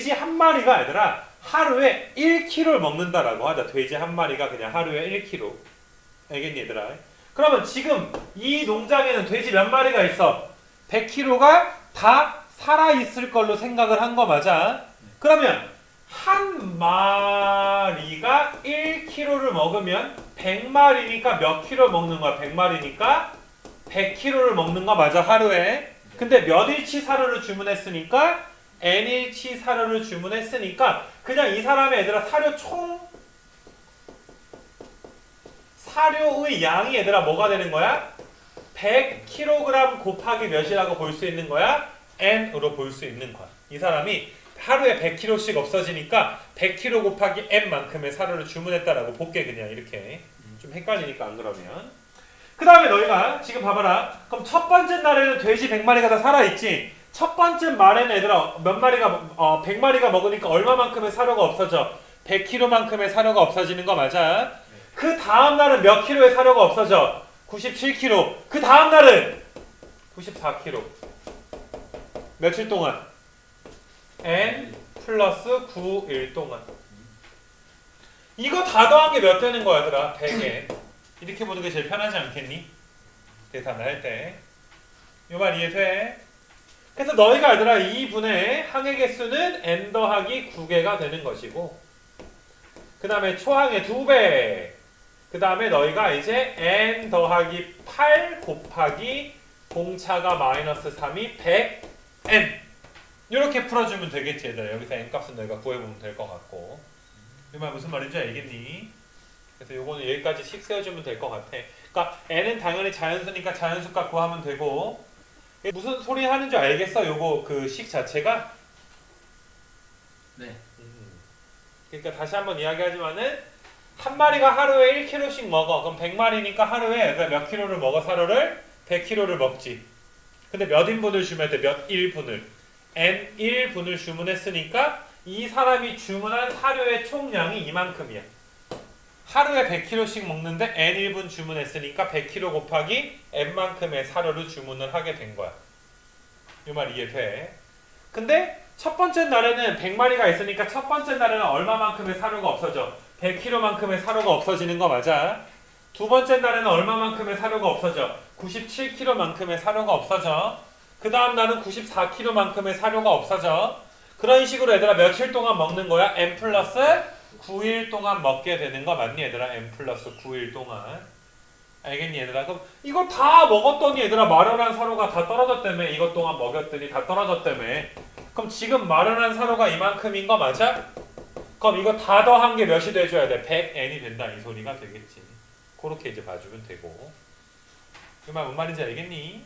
돼지 한 마리가 얘들아 하루에 1kg를 먹는다라고 하자. 돼지 한 마리가 그냥 하루에 1kg. 알겠니 얘들아? 그러면 지금 이 농장에는 돼지 몇 마리가 있어? 100kg가 다 살아 있을 걸로 생각을 한 거 맞아? 그러면 한 마리가 1kg를 먹으면 100마리니까 몇 킬로 먹는 거야? 100마리니까 100kg를 먹는 거 맞아 하루에. 근데 몇 일치 사료를 주문했으니까 n일치 사료를 주문했으니까 그냥 이 사람의 얘들아 사료 총 사료의 양이 얘들아 뭐가 되는 거야? 100kg 곱하기 몇이라고 볼 수 있는 거야? n으로 볼 수 있는 거야. 이 사람이 하루에 100kg씩 없어지니까 100kg 곱하기 n만큼의 사료를 주문했다라고 볼게 그냥 이렇게 좀 헷갈리니까 안 그러면 그 다음에 너희가 지금 봐봐라 그럼 첫 번째 날에는 돼지 100마리가 다 살아있지 첫 번째 말에는 얘들아 몇 마리가 어 100마리가 먹으니까 얼마만큼의 사료가 없어져? 100kg만큼의 사료가 없어지는 거 맞아? 그 다음 날은 몇 킬로의 사료가 없어져? 97kg 그 다음 날은 94kg 며칠 동안? N 플러스 9일 동안. 이거 다 더한 게 몇 되는 거야 얘들아? 100에. 이렇게 보는 게 제일 편하지 않겠니? 계산을 할때이 말 이해돼? 그래서 너희가 얘들아 2분의 항의 개수는 n 더하기 9개가 되는 것이고 그 다음에 초항의 2배 그 다음에 너희가 이제 n 더하기 8 곱하기 공차가 마이너스 3이 100n 이렇게 풀어주면 되겠지 얘들아. 여기서 n 값은 너희가 구해보면 될 것 같고. 이 말 무슨 말인지 알겠니? 그래서 요거는 여기까지 식 세워주면 될 것 같아. 그러니까 n은 당연히 자연수니까 자연수 값 구하면 되고 무슨 소리 하는 줄 알겠어 요거 그 식 자체가? 네. 음. 그러니까 다시 한번 이야기하지만은 한 마리가 하루에 1kg씩 먹어. 그럼 100마리니까 하루에 그몇 킬로를 먹어 사료를? 100kg를 먹지. 근데 몇 인분을 주면 돼? 몇 일분을? n 1분을 주문했으니까 이 사람이 주문한 사료의 총량이 이만큼이야. 하루에 100kg씩 먹는데 n 1분 주문했으니까 100kg 곱하기 n만큼의 사료를 주문을 하게 된 거야. 이 말 이해돼? 근데 첫 번째 날에는 100마리가 있으니까 첫 번째 날에는 얼마만큼의 사료가 없어져? 100kg만큼의 사료가 없어지는 거 맞아? 두 번째 날에는 얼마만큼의 사료가 없어져? 97kg만큼의 사료가 없어져. 그 다음 날은 94kg만큼의 사료가 없어져. 그런 식으로 얘들아 며칠 동안 먹는 거야? n 플러스 9일 동안 먹게 되는 거 맞니 얘들아? n 플러스 9일 동안. 알겠니 얘들아? 그럼 이거 다 먹었더니 얘들아 마련한 사료가 다 떨어졌다며 이것 동안 먹였더니 다 떨어졌다며 그럼 지금 마련한 사료가 이만큼인 거 맞아? 그럼 이거 다 더한 게 몇이 돼줘야 돼? 100n이 된다 이 소리가 되겠지 그렇게 이제 봐주면 되고 그 말 뭔 말인지 알겠니?